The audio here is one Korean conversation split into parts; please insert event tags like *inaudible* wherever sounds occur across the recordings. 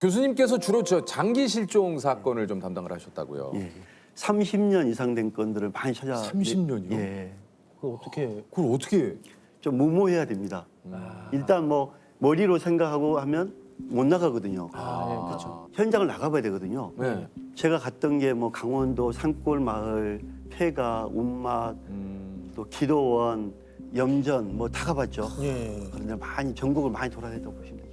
교수님께서 주로 저 장기 실종 사건을 좀 담당을 하셨다고요. 예. 30년 이상 된 건들을 많이 찾아. 30년 이요? 예. 그걸 어떻게 그걸 어떻게 좀 무모해야 됩니다. 일단 뭐 머리로 생각하고 하면 못 나가거든요. 아, 예, 그렇죠. 현장을 나가봐야 되거든요. 네. 제가 갔던 게 뭐 강원도 산골 마을, 폐가, 운막, 음, 또 기도원, 염전 뭐 다 가봤죠. 예. 그런데 많이 전국을 많이 돌아다녔다고 보시면 되죠.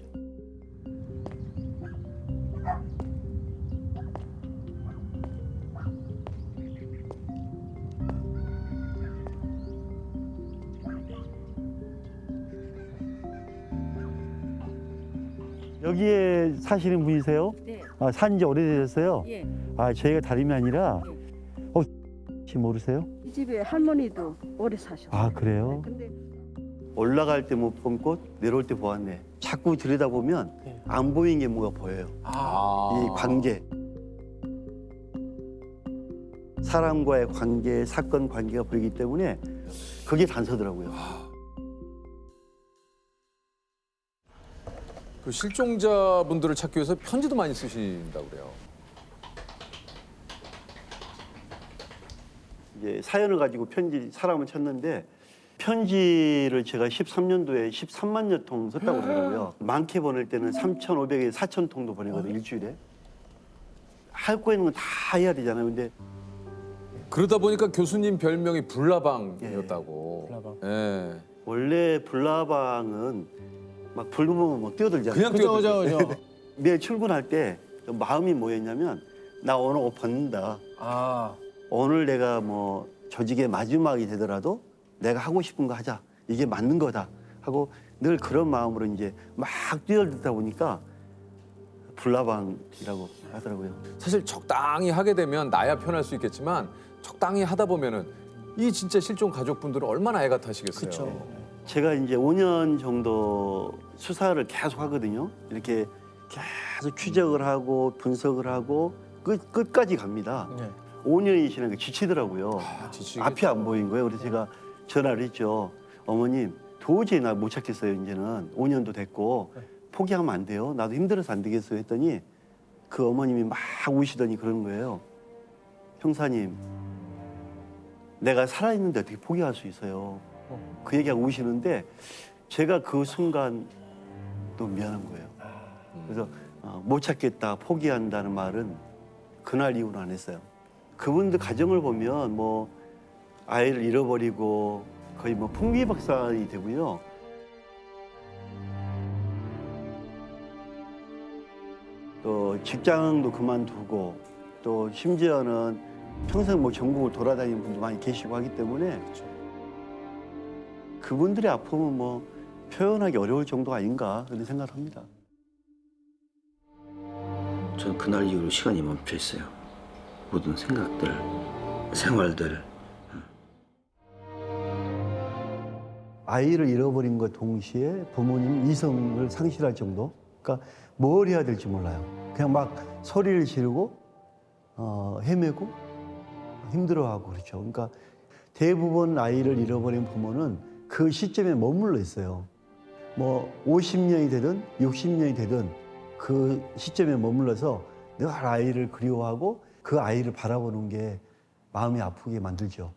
여기에 사시는 분이세요? 네. 아, 산지 오래되셨어요? 예. 아, 저희가 다름이 아니라 어, 혹시 모르세요? 이 집에 할머니도 오래 사셨어요. 아, 그래요? 근데 올라갈 때 못 본 꽃, 내려올 때 보았네. 자꾸 들여다보면 네. 안 보이는 게 뭐가 보여요. 아. 이 관계. 사람과의 관계, 사건 관계가 보이기 때문에 그게 단서더라고요. 그 실종자분들을 찾기 위해서 편지도 많이 쓰신다고 그래요. 이제 사연을 가지고 편지 사람을 찾는데 편지를 제가 13년도에 13만여 통 썼다고 그러더라고요. 많게 보낼 때는 3,500에 4,000통도 보내거든요, 일주일에. 할 거 있는 건 다 해야 되잖아요. 근데 그러다 보니까 교수님 별명이 불나방이었다고. 불나방. 예. 원래 불나방은 막 불르면 막 뛰어들잖아요. 그냥 그죠 뛰어들죠. 그죠 그죠. *laughs* 매일 출근할 때 마음이 뭐였냐면 나 오늘 옷 벗는다. 아 오늘 내가 뭐 조직의 마지막이 되더라도 내가 하고 싶은 거 하자. 이게 맞는 거다. 하고 늘 그런 마음으로 이제 막 뛰어들다 보니까 불나방이라고 하더라고요. 사실 적당히 하게 되면 나야 편할 수 있겠지만 적당히 하다 보면은 이 진짜 실종 가족분들은 얼마나 애가 타시겠어요. 그렇죠. 제가 이제 5년 정도 수사를 계속 하거든요. 이렇게 계속 추적을 하고 분석을 하고 끝, 끝까지 갑니다. 네. 5년이 지나니까 지치더라고요. 아. 앞이 안 보인 거예요. 그래서 제가 전화를 했죠. 어머님, 도저히 나 못 찾겠어요. 이제는 5년도 됐고 포기하면 안 돼요. 나도 힘들어서 안 되겠어요. 했더니 그 어머님이 막 우시더니 그러는 거예요. 형사님, 내가 살아있는데 어떻게 포기할 수 있어요? 그 얘기하고 우시는데 제가 그 순간 또 미안한 거예요. 그래서 어, 못 찾겠다, 포기한다는 말은 그날 이후로 안 했어요. 그분들 가정을 보면 뭐 아이를 잃어버리고 거의 뭐 풍비박산이 되고요. 또 직장도 그만두고 또 심지어는 평생 뭐 전국을 돌아다니는 분도 많이 계시고 하기 때문에 그 분들의 아픔은 뭐 표현하기 어려울 정도 아닌가 그런 생각합니다. 저는 그날 이후로 시간이 멈춰 있어요. 모든 생각들, 생활들. 아이를 잃어버린 것 동시에 부모님 이성을 상실할 정도. 그러니까 뭘 해야 될지 몰라요. 그냥 막 소리를 지르고 어, 헤매고 힘들어하고 그렇죠. 그러니까 대부분 아이를 잃어버린 부모는 그 시점에 머물러 있어요. 뭐 50년이 되든 60년이 되든 그 시점에 머물러서 늘 아이를 그리워하고 그 아이를 바라보는 게 마음이 아프게 만들죠.